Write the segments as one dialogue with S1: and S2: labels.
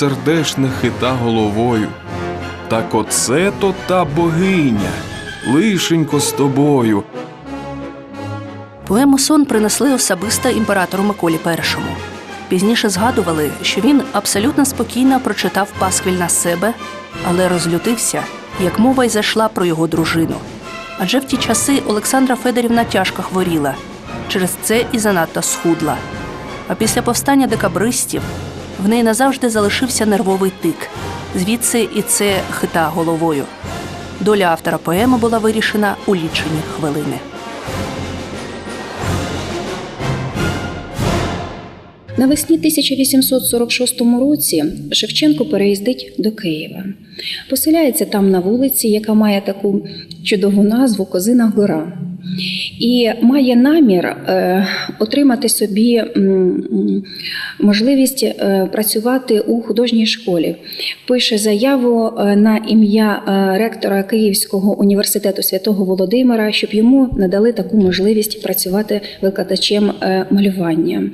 S1: сердешне хита головою. Так оце то та богиня, лишенько з тобою.
S2: Поему сон принесли особисто імператору Миколі І. Пізніше згадували, що він абсолютно спокійно прочитав пасквіль на себе, але розлютився, як мова й зайшла про його дружину. Адже в ті часи Олександра Федорівна тяжко хворіла, через це і занадто схудла. А після повстання декабристів в неї назавжди залишився нервовий тик. Звідси і це хита головою. Доля автора поеми була вирішена у лічені хвилини.
S3: Навесні 1846 році Шевченко переїздить до Києва. Поселяється там на вулиці, яка має таку чудову назву Козина Гора. І має намір е, отримати собі можливість е, працювати у художній школі. Пише заяву е, на ім'я ректора Київського університету святого Володимира, щоб йому надали таку можливість працювати викладачем малювання.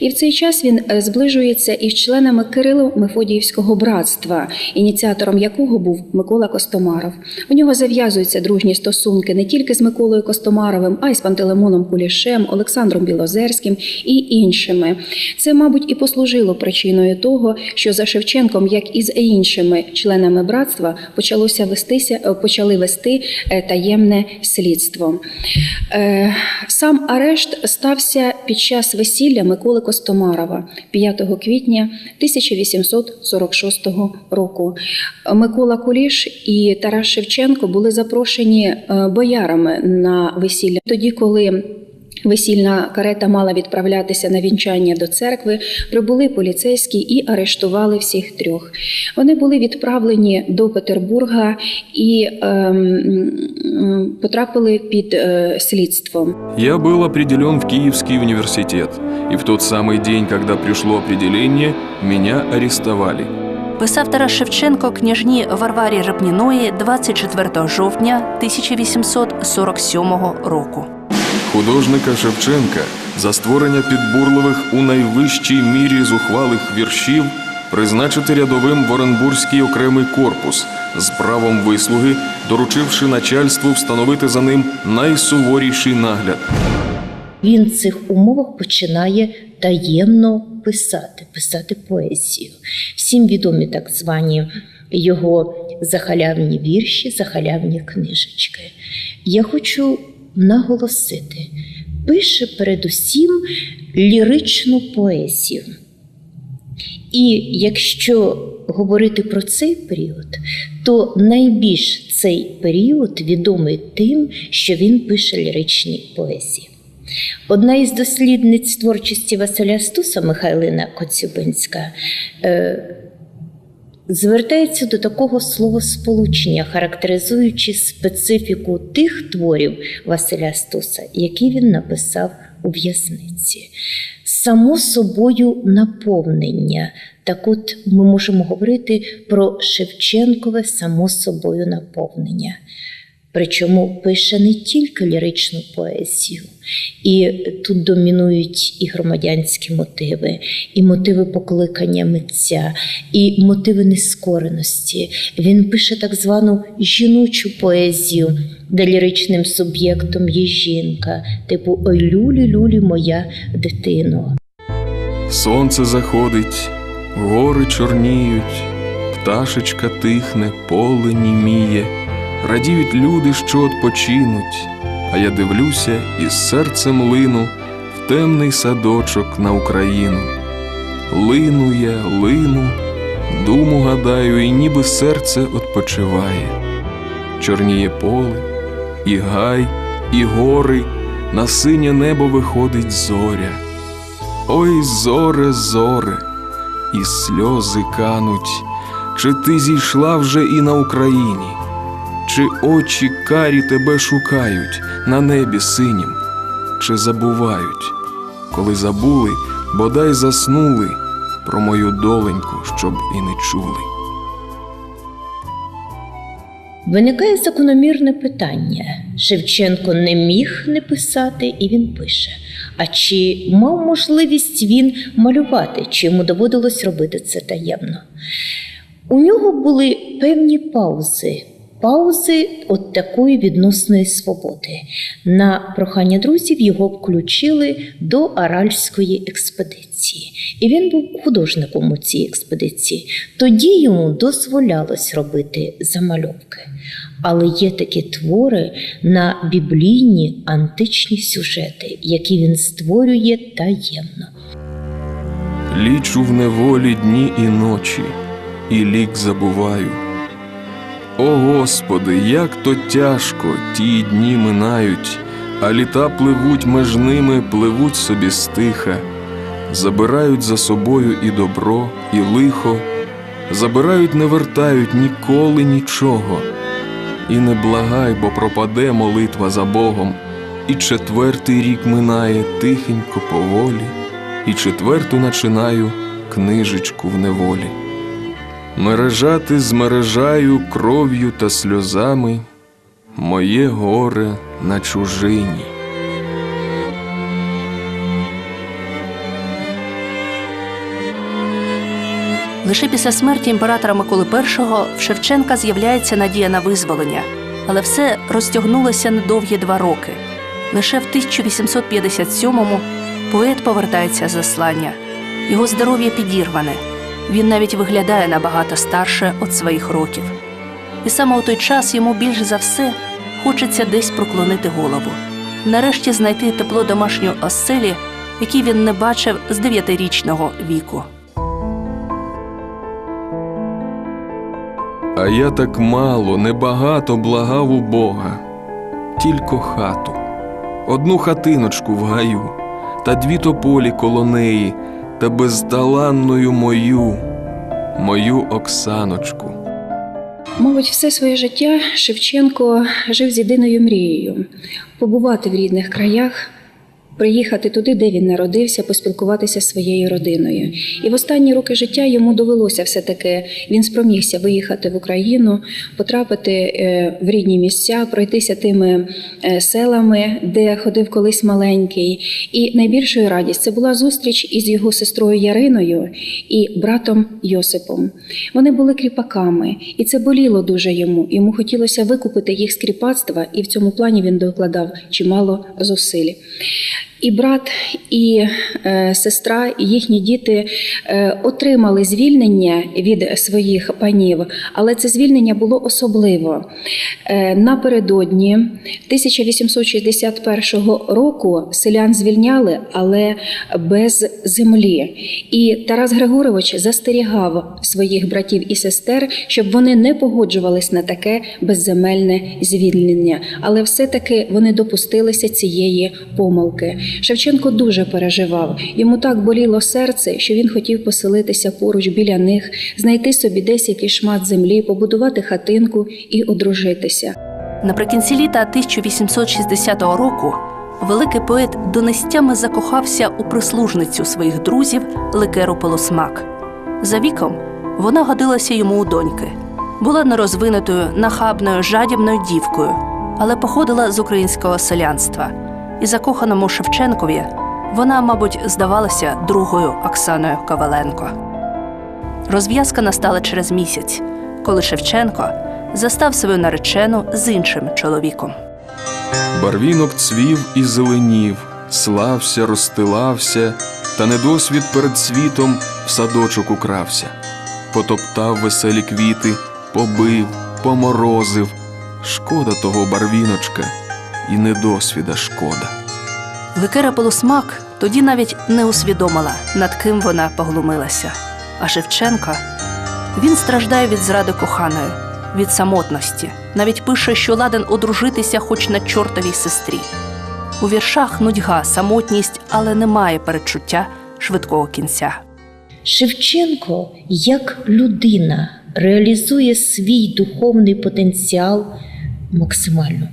S3: І в цей час він зближується із членами Кирило-Мефодіївського братства, ініціатором якого був Микола Костомаров. У нього зав'язуються дружні стосунки не тільки з Миколою Костомаровим, а й з Пантелеймоном Кулішем, Олександром Білозерським і іншими. Це, мабуть, і послужило причиною того, що за Шевченком, як і з іншими членами братства, почалося вестися, е, почали вести е, таємне слідство. Е, Сам арешт стався під час весілля Миколи Костомарова 5 квітня 1846 року. Микола Куліш і Тарас Шевченко були запрошені боярами на весілля. Тоді, коли Весільна карета мала відправлятися на вінчання до церкви. Прибули поліцейські і арештували всіх трьох. Вони були відправлені до Петербурга і ем, потрапили під е, слідство.
S1: Я был определен в Киевский университет, и в тот самый день, когда пришло определение, меня арестовали.
S2: Писав Тарас Шевченко княжні Варварі Репніної 24 жовтня 1847 року.
S1: Художника Шевченка за створення підбурливих у найвищій мірі зухвалих віршів призначити рядовим в Оренбурзький окремий корпус з правом вислуги, доручивши начальству встановити за ним найсуворіший нагляд.
S4: Він в цих умовах починає таємно писати, писати поезію. Всім відомі так звані його захалявні вірші, захалявні книжечки. Я хочу наголосити, пише передусім ліричну поезію. І якщо говорити про цей період, то найбільш цей період відомий тим, що він пише ліричні поезії. Одна із дослідниць творчості Василя Стуса Михайлина Коцюбинська е, звертається до такого словосполучення, характеризуючи специфіку тих творів Василя Стуса, які він написав у в'язниці. Само собою наповнення. Так от ми можемо говорити про Шевченкове само собою наповнення. Причому пише не тільки ліричну поезію, і тут домінують і громадянські мотиви, і мотиви покликання митця, і мотиви нескореності. Він пише так звану жіночу поезію, де ліричним суб'єктом є жінка, типу Ой люлі, люлі, моя дитино.
S1: Сонце заходить, гори чорніють, пташечка тихне, поле німіє, радіють люди, що odpoчинуть, а я дивлюся і серцем лину в темний садочок на Україну. Лину я, лину, думу гадаю, і ніби серце odpoчиває. Чорніє поле, і гай, і гори, на синє небо виходить зоря. Ой, зоре, зоре, і сльози кануть, чи ти зійшла вже і на Україні, чи очі карі тебе шукають на небі синім, чи забувають, коли забули, бодай заснули про мою доленьку, щоб і не чули.
S4: Виникає закономірне питання. Шевченко не міг не писати, і він пише. А чи мав можливість він малювати, чи йому доводилось робити це таємно? У нього були певні паузи, паузи от такої відносної свободи. На прохання друзів його включили до Аральської експедиції, і він був художником у цій експедиції. Тоді йому дозволялось робити замальовки. Але є такі твори на біблійні античні сюжети, які він створює таємно.
S1: Лічу в неволі дні і ночі, і лік забуваю. О Господи, як то тяжко ті дні минають, а літа пливуть меж ними, пливуть собі стиха, забирають за собою і добро, і лихо, забирають, не вертають ніколи нічого. І не благай, бо пропаде молитва за Богом, і четвертий рік минає тихенько поволі і четверту начинаю книжечку в неволі. Мережати змережаю кров'ю та сльозами моє горе на чужині.
S2: Лише після смерті імператора Миколи І в Шевченка з'являється надія на визволення, але все розтягнулося на довгі два роки. Лише в 1857-му поет повертається з заслання. Його здоров'я підірване. Він навіть виглядає набагато старше від своїх років. І саме у той час йому більш за все хочеться десь проклонити голову, нарешті знайти тепло домашньої оселі, який він не бачив з дев'ятирічного віку.
S1: А я так мало, небагато благав у Бога, тільки хату, одну хатиночку в гаю, та дві тополі коло неї, та безталанною мою, мою Оксаночку.
S3: Мабуть, все своє життя Шевченко жив з єдиною мрією побувати в рідних краях, приїхати туди, де він народився, поспілкуватися зі своєю родиною. І в останні роки життя йому довелося все-таки він спромігся виїхати в Україну, потрапити е, в рідні місця, пройтися тими е, селами, де ходив колись маленький. І найбільшою радість це була зустріч із його сестрою Яриною і братом Йосипом. Вони були кріпаками, і це боліло дуже йому. Йому хотілося викупити їх з кріпацтва, і в цьому плані він докладав чимало зусиль. І брат, і е, сестра, і їхні діти е, отримали звільнення від своїх панів, але це звільнення було особливо. Е, напередодні 1861 року селян звільняли, але без землі. І Тарас Григорович застерігав своїх братів і сестер, щоб вони не погоджувались на таке безземельне звільнення. Але все-таки вони допустилися цієї помилки. Шевченко дуже переживав. Йому так боліло серце, що він хотів поселитися поруч біля них, знайти собі десь якийсь шмат землі, побудувати хатинку і одружитися.
S2: Наприкінці літа 1860 року великий поет донестями закохався у прислужницю своїх друзів Ликеру Полосмак. За віком вона годилася йому у доньки, була нерозвинутою, нахабною, жадібною дівкою, але походила з українського селянства. І закоханому Шевченкові вона, мабуть, здавалася другою Оксаною Коваленко. Розв'язка настала через місяць, коли Шевченко застав свою наречену з іншим чоловіком.
S1: Барвінок цвів і зеленів, слався, розстилався, та недосвід перед світом в садочок укрався. Потоптав веселі квіти, побив, поморозив. Шкода того барвіночка, і недосвіда шкода.
S2: Ликера Полусмак тоді навіть не усвідомила, над ким вона поглумилася. А Шевченко він страждає від зради коханої, від самотності, навіть пише, що ладен одружитися хоч на чортовій сестрі. У віршах нудьга, самотність, але немає передчуття швидкого кінця.
S4: Шевченко, як людина, реалізує свій духовний потенціал максимально.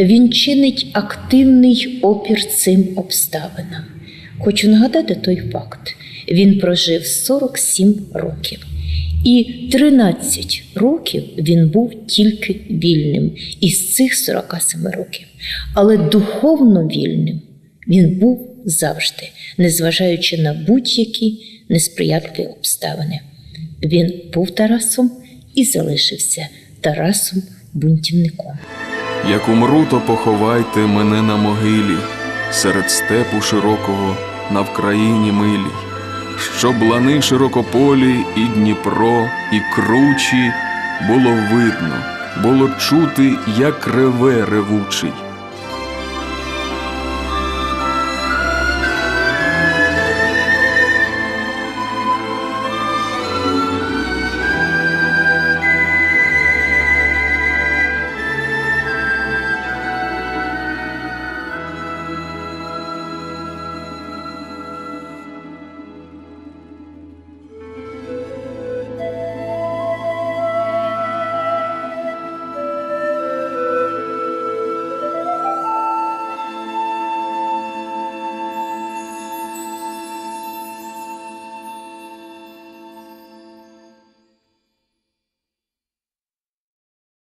S4: Він чинить активний опір цим обставинам. Хочу нагадати той факт: він прожив 47 років. І 13 років він був тільки вільним із цих 47 років. Але духовно вільним він був завжди, незважаючи на будь-які несприятливі обставини. Він був Тарасом і залишився Тарасом бунтівником.
S1: Як умру, то поховайте мене на могилі, серед степу широкого на Вкраїні милій, щоб лани широкополі і Дніпро, і кручі було видно, було чути, як реве ревучий.